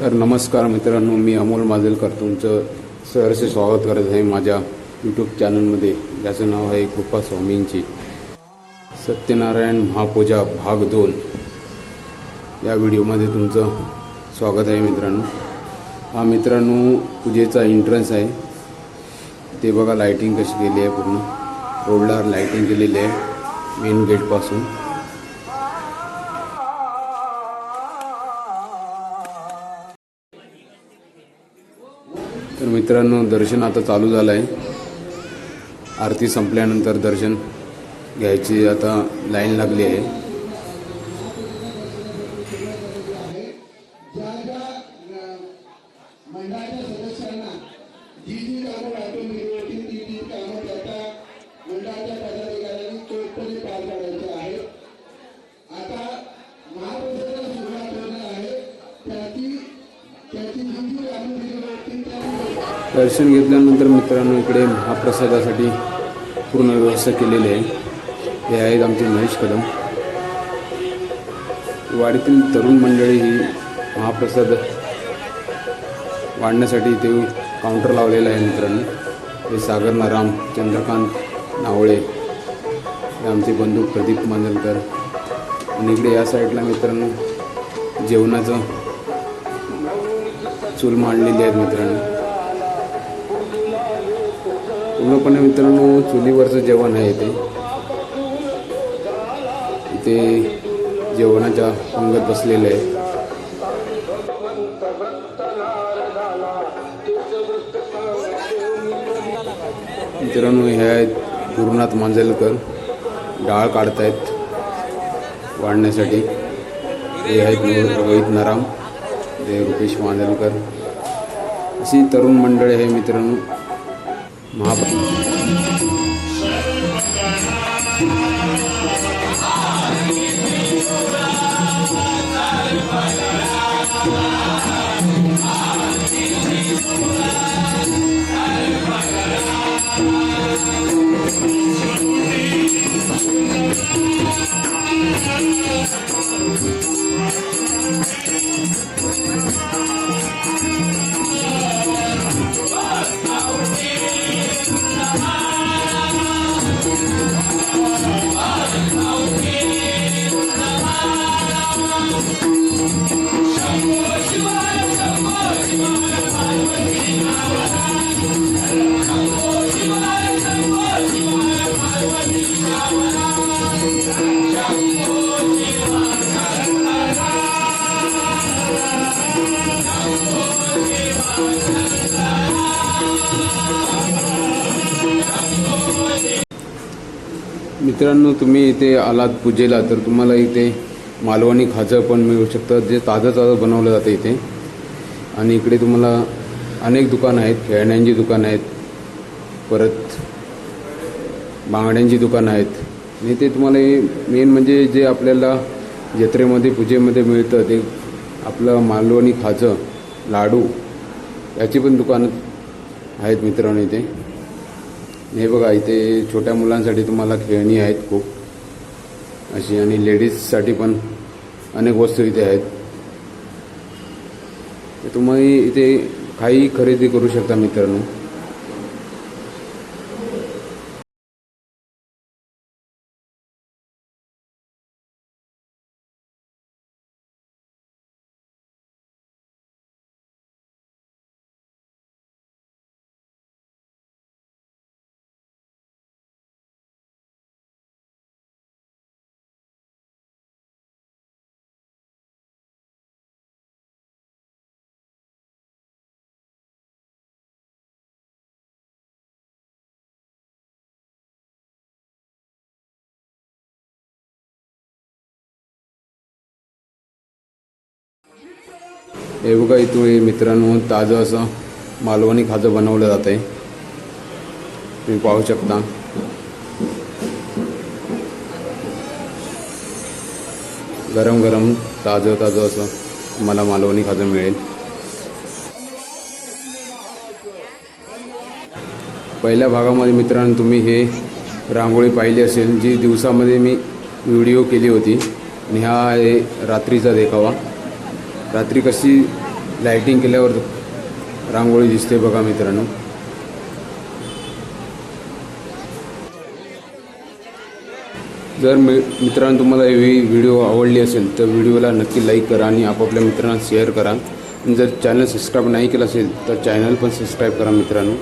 तर नमस्कार मित्रांनो मी अमोल माजलकर तुमचं सहर्ष स्वागत करत आहे माझ्या यूट्यूब चॅनलमध्ये ज्याचं नाव आहे कृपा स्वामींची. सत्यनारायण महापूजा भाग दोन. या व्हिडिओमध्ये तुमचं स्वागत आहे मित्रांनो. हा मित्रांनो पूजेचा एंट्रन्स आहे. ते बघा लाईटिंग कशी केली आहे पूर्ण. रोडला लाईटिंग केलेली आहे मेन गेटपासून तर मित्रांनो दर्शन आता चालू झालं आहे आरती संपल्यानंतर दर्शन घ्यायची आता लाईन लागली आहे. दर्शन घेतल्यानंतर मित्रांनो इकडे महाप्रसादासाठी पूर्ण व्यवस्था केलेली आहे. हे आहेत आमचे महेश कदम. वाडीतील तरुण मंडळी ही महाप्रसाद वाढण्यासाठी इथे काउंटर लावलेलं आहे मित्रांनो. हे सागर नाराम चंद्रकांत नावळे हे आमचे बंधू प्रदीप मांजलकर आणि इकडे या साईडला मित्रांनो जेवणाचं चूल मांडलेली आहेत मित्रांनो. पूर्णपणे मित्रांनो चुलीवरचं जेवण आहे इथे इथे जेवणाच्या पंगत बसलेले आहे मित्रांनो हे आहेत गुरुनाथ मांजलकर. डाळ काढतायत वाढण्यासाठी. हे आहेत रोहित नराम. ते रुपेश मांदलकर अशी तरुण मंडळी आहे मित्रांनो. महाप मित्रांनो तुम्ही इथे आलात पूजेला तर तुम्हाला इथे मालवणी खाजं पण मिळू शकतं जे ताजं ताजं बनवलं जातं इथे. आणि इकडे तुम्हाला अनेक दुकानं आहेत खेळण्यांची दुकानं आहेत परत बांगड्यांची दुकानं आहेत. आणि ते तुम्हाला मेन म्हणजे जे आपल्याला जत्रेमध्ये पूजेमध्ये मिळतं ते आपलं मालवणी खाजं लाडू याची पण दुकानं आहेत मित्रांनो इथे. हे बघा इथे छोट्या मुलांसाठी तुम्हाला खेळणी आहेत खूप. अशी आणि लेडीजसाठी पण अनेक वस्तू इथे आहेत. तर तुम्ही इथे काही खरेदी करू शकता मित्रांनो. हे बघा इथे मित्रांनो ताजं असं मालवणी खाजं बनवलं जात आहे. तुम्ही पाहू शकता. गरम गरम ताजं ताजं असं मला मालवणी खाजं मिळेल. पहिल्या भागामध्ये मित्रांनो तुम्ही हे रांगोळी पाहिली असेल जी दिवसामध्ये मी व्हिडिओ केली होती. आणि हा रात्रीचा देखावा. रात्री कशी लायटिंग केल्यावर रांगोळी दिसते बघा मित्रांनो. जर मी मित्रांनो तुम्हाला ही व्हिडिओ आवडली असेल तर व्हिडिओला नक्की लाईक करा आणि आपापल्या मित्रांना शेअर करा. जर चॅनल सबस्क्राईब नाही केलं असेल तर चॅनल पण सबस्क्राईब करा मित्रांनो.